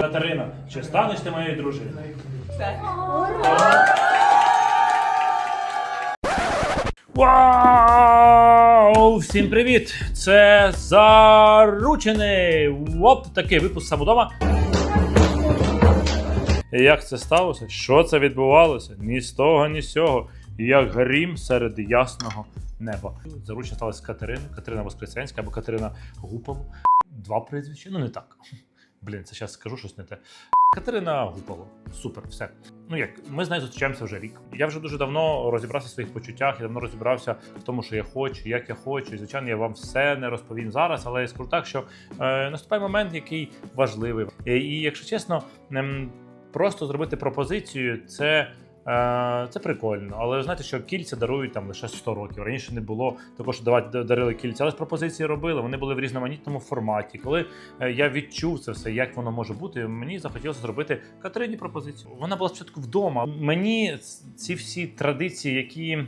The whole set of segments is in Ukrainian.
Катерина, чи станеш ти моєю дружиною? Вау! Всім привіт! Це заручений! Оп, такий випуск самодома. Як це сталося? Що це відбувалося? Ні з того, ні з цього. Як грім серед ясного неба. Заручена сталася Катерина, Катерина Воскресенська або Катерина Гупова. Два прізвища. Ну не так. Блін, це зараз скажу щось не те. Катерина Гупало. Супер, все. Ну як ми з нею зустрічаємося вже рік. Я вже дуже давно розібрався в своїх почуттях, я давно розібрався в тому, що я хочу, як я хочу. І звичайно, я вам все не розповім зараз, але я скажу так, що е, наступає момент, який важливий. І, і якщо чесно, ем, просто зробити пропозицію, це. Е, Це прикольно, але знаєте, що кільця дарують там лише 100 років. Раніше не було такого, що давати дарили кільця, але ж пропозиції робили. Вони були в різноманітному форматі. Коли е, я відчув це все, як воно може бути, мені захотілося зробити Катерині пропозицію. Вона була спочатку вдома. Мені ці всі традиції, які.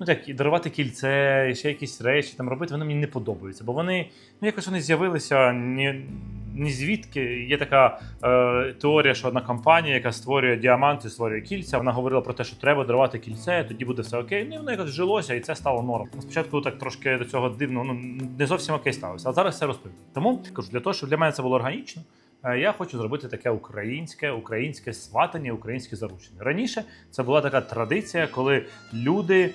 Ну так, дарувати кільце, ще якісь речі там робити, вони мені не подобаються, бо вони ну якось вони з'явилися ні, ні звідки. Є така е, теорія, що одна компанія, яка створює діаманти, створює кільця. Вона говорила про те, що треба дарувати кільце, тоді буде все окей. Ну і воно якось вжилося, і це стало норм. Спочатку так трошки до цього дивно, ну не зовсім окей сталося. А зараз все розповім. Тому кажу, для того, щоб для мене це було органічно. е, Я хочу зробити таке українське, українське сватання, українське заручення. Раніше це була така традиція, коли люди,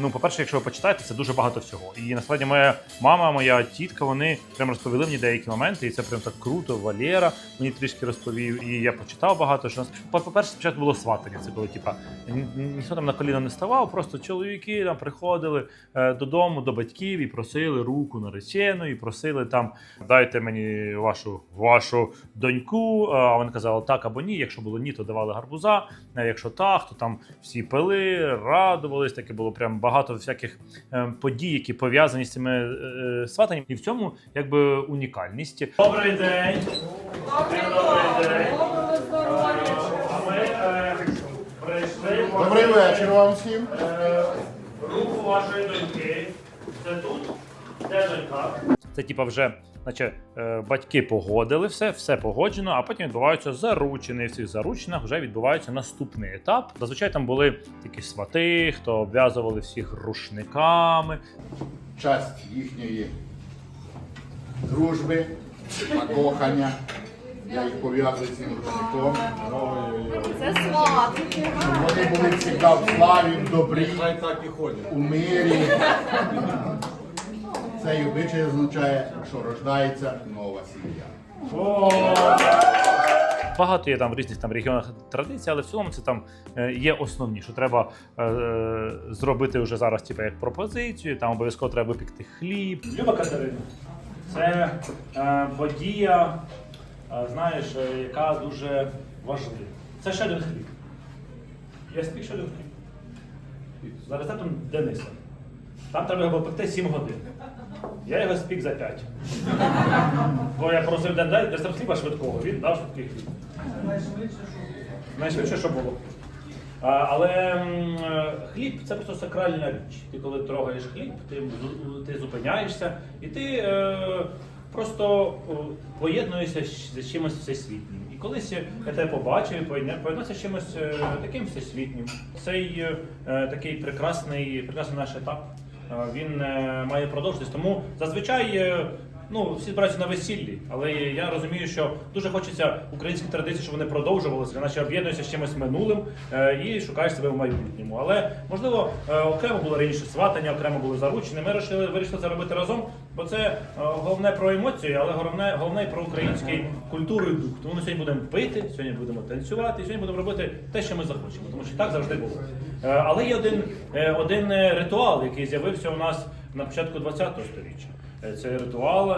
ну, по-перше, якщо ви почитаєте, це дуже багато всього. І насправді моя мама, моя тітка, вони прям розповіли мені деякі моменти, і це прям так круто. Валєра мені трішки розповів, і я почитав багато. Що По- по-перше, спочатку було сватання. Це коли типа ні- ні- ніхто там на коліна не ставав, просто чоловіки там приходили е, додому до батьків і просили руку наречену, і просили там дайте мені вашу вашу доньку. А вони казали так або ні. Якщо було ні, то давали гарбуза. А якщо так, то там всі пили, радувались. Таке було прям багато всяких е, подій, які пов'язані з цими е, сватанням. І в цьому якби унікальність. Добрий день. Добрий день. А ми е, прийшли Добрий вечір вам всім. Е, руку вашої доньки. Це тут? Де донька? Це типа вже, наче е, батьки погодили все, все погоджено, а потім відбуваються заручини. І в цих заручинах вже відбувається наступний етап. Зазвичай там були такі свати, хто обв'язували всіх рушниками. Часть їхньої дружби кохання. Я їх пов'язую з цим рушником. Це сватики. Вони були завжди в славі, в добрі, Хай так і ходять. у мирі. Цей обичай означає, що рождається нова сім'я. Багато є там в різних там регіонах традицій, але в цілому це там е, є основні, що треба е, е, зробити вже зараз, типу, як пропозицію. Там обов'язково треба випікти хліб. Люба Катерина, це е, подія, е, знаєш, е, яка дуже важлива. Це ще один хліб. Я спік ще один хліб. За рецептом Дениса. Там треба його пекти 7 годин. Я його спік за 5. Бо я просив дай рецепт хліба швидкого, він дав швидкий хліб. Найшвидше, що було. А, але е, хліб це просто сакральна річ. Ти коли трогаєш хліб, ти, ти зупиняєшся і ти е, просто поєднуєшся з чимось всесвітнім. І колись я тебе побачив і поєднався з чимось е, таким всесвітнім. Цей е, е, такий прекрасний, прекрасний наш етап. Е, Він е, має продовжитись. Тому зазвичай е, ну, всі збираються на весіллі, але я розумію, що дуже хочеться українські традиції, щоб вони продовжувалися, наче об'єднуєшся з чимось минулим і шукаєш себе в майбутньому. Але можливо окремо було раніше сватання, окремо були заручені. Ми вирішили, вирішили це робити разом, бо це головне про емоції, але головне, головне про український культуру і дух. Тому ми сьогодні будемо пити, сьогодні будемо танцювати, сьогодні будемо робити те, що ми захочемо, тому що так завжди було. Е, але є один, е, один е, ритуал, який з'явився у нас на початку ХХ століття. Цей ритуал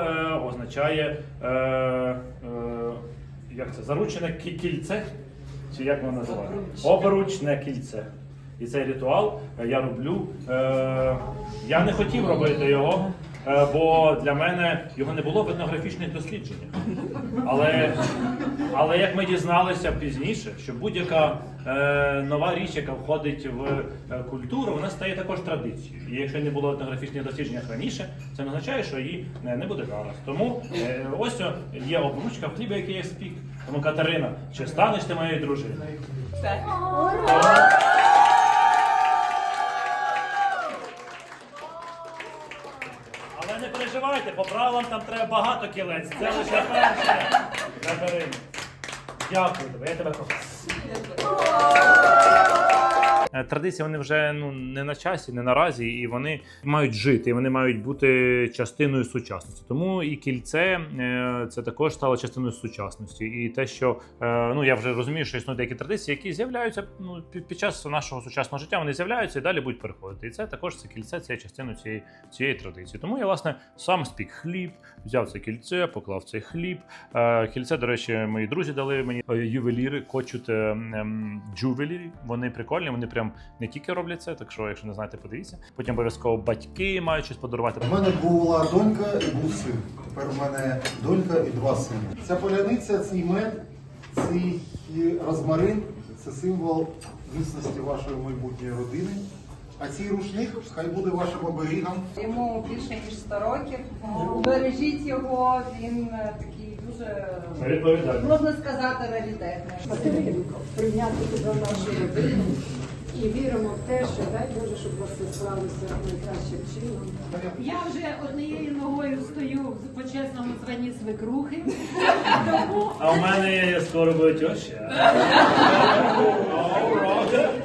означає як це, заручене кільце, чи як воно називає? Обручне кільце. І цей ритуал я роблю. Я не хотів робити його, Бо для мене його не було в етнографічних дослідженнях. Але, але як ми дізналися пізніше, що будь-яка е, нова річ, яка входить в е, культуру, вона стає також традицією. І якщо не було в етнографічних дослідженнях раніше, це не означає, що її е, не буде зараз. Тому е, ось о, є обручка в хлібі, який я спік. Тому Катерина, чи станеш ти моєю дружиною? Але правилам там треба багато кілець. Це лише перше. Забери. Дякую тобі, я тебе кохаю. Е, Традиції вони вже ну не на часі, не наразі, і вони мають жити, і вони мають бути частиною сучасності. Тому і кільце е, це також стало частиною сучасності. І те, що е, ну я вже розумію, що існують деякі традиції, які з'являються ну під, час нашого сучасного життя. Вони з'являються і далі будуть переходити. І це також це кільце, це є цієї цієї традиції. Тому я власне сам спік хліб, взяв це кільце, поклав цей хліб. Кільце, до речі, мої друзі дали мені ювеліри, кочут джувелірі. Вони прикольні, вони прям не тільки роблять це, так що, якщо не знаєте, подивіться. Потім обов'язково батьки мають щось подарувати. У мене була донька і був син. Тепер у мене донька і два сини. Ця поляниця, цей мед, цей розмарин це символ міцності вашої майбутньої родини. А цей рушник хай буде вашим оберігом. Йому більше ніж 100 років. Бережіть його, він е, такий дуже можна сказати раритетний. Катеринко, прийняти тебе в нашу родину і віримо в те, що дай Боже, щоб вас все склалося найкращим чином. Я вже однією ногою стою в почесному званні свекрухи. Тому А у мене скоро буде теща.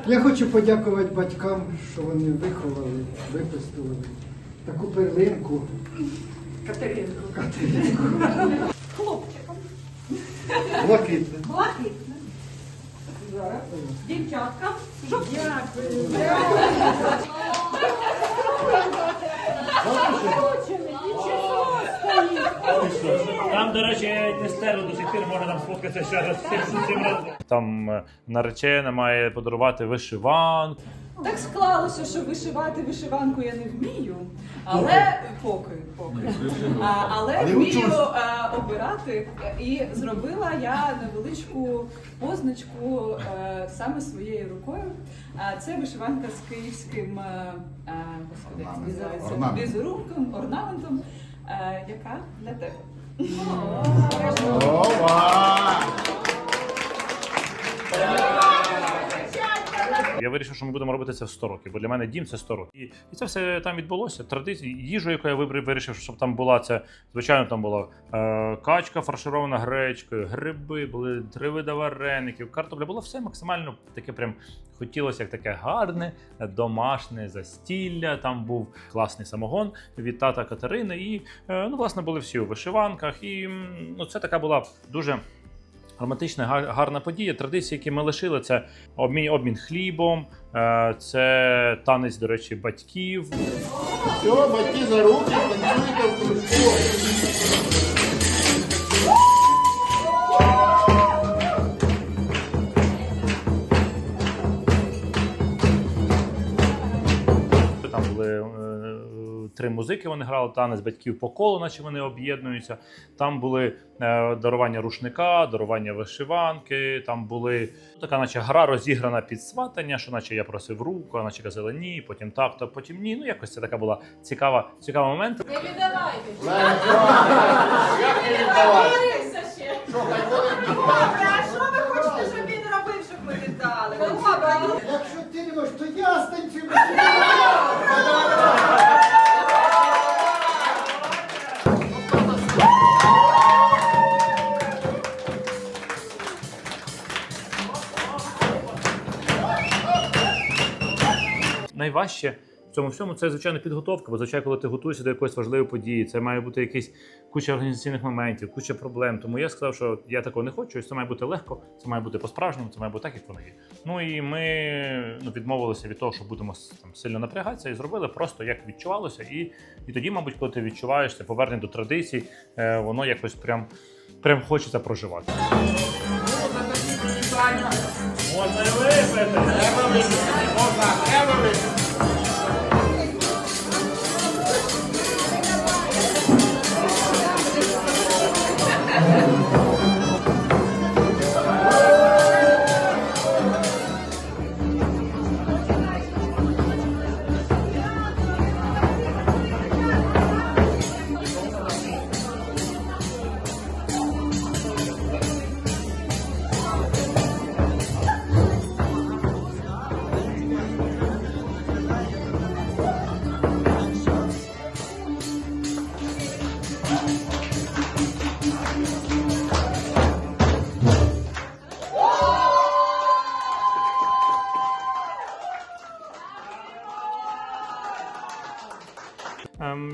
Я хочу подякувати батькам, що вони виховали, випустили таку перлинку. Катеринко. хлопчиком, Блакитне. блакитним, дівчаткам, щоб. Там, до речі, не стерли до сих пір, може там спускатися ще раз цим, цим разом. Там е, наречена має подарувати вишиванку. Так склалося, що вишивати вишиванку я не вмію, але поки, поки. А, але вмію е, обирати. І зробила я невеличку позначку е, саме своєю рукою. А це вишиванка з київським е, е, господи, Орнамент. візерунком, орнаментом, е, яка для тебе. Ова! Я вирішив, що ми будемо робити це в 100 років, бо для мене дім це 100 років. І, це все там відбулося. Традиції, їжу, яку я вибрав, вирішив, щоб там була це. Звичайно, там була е, качка фарширована гречкою, гриби, були три види вареників, картопля. Було все максимально таке прям хотілося як таке гарне, домашнє застілля. Там був класний самогон від тата Катерини. І е, ну, власне були всі у вишиванках. І ну, це така була дуже. Романтична гарна подія. Традиції, які ми лишили, це обмін, обмін хлібом, е, це танець, до речі, батьків. Все, батьки за руки, танцюйте в кружку. Там були е, три музики. Вони грали танець батьків по колу, наче вони об'єднуються. Там були е, дарування рушника, дарування вишиванки. Там були ну, така, наче гра розіграна під сватання, що наче я просив руку, а наче казали ні, потім так, то потім ні. Ну якось це така була цікава, цікава момент. Не віддавайтесь. Найважче в цьому всьому це звичайно підготовка. Бо звичайно, коли ти готуєшся до якоїсь важливої події, це має бути якийсь куча організаційних моментів, куча проблем. Тому я сказав, що я такого не хочу, і це має бути легко, це має бути по-справжньому, це має бути так, як воно є. Ну і ми ну, відмовилися від того, що будемо там сильно напрягатися, і зробили просто як відчувалося. І, і тоді, мабуть, коли ти відчуваєш це повернення до традицій, е, воно якось прям. Прям хочеться проживати. Можна і випити. Треба випити, можна, треба випити.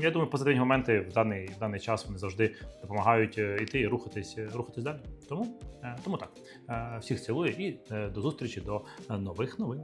Я думаю, позитивні моменти в даний, в даний час вони завжди допомагають іти і рухатись, е, рухатись далі. Тому, е, тому так. Е, всіх цілую і е, до зустрічі до е, нових новин.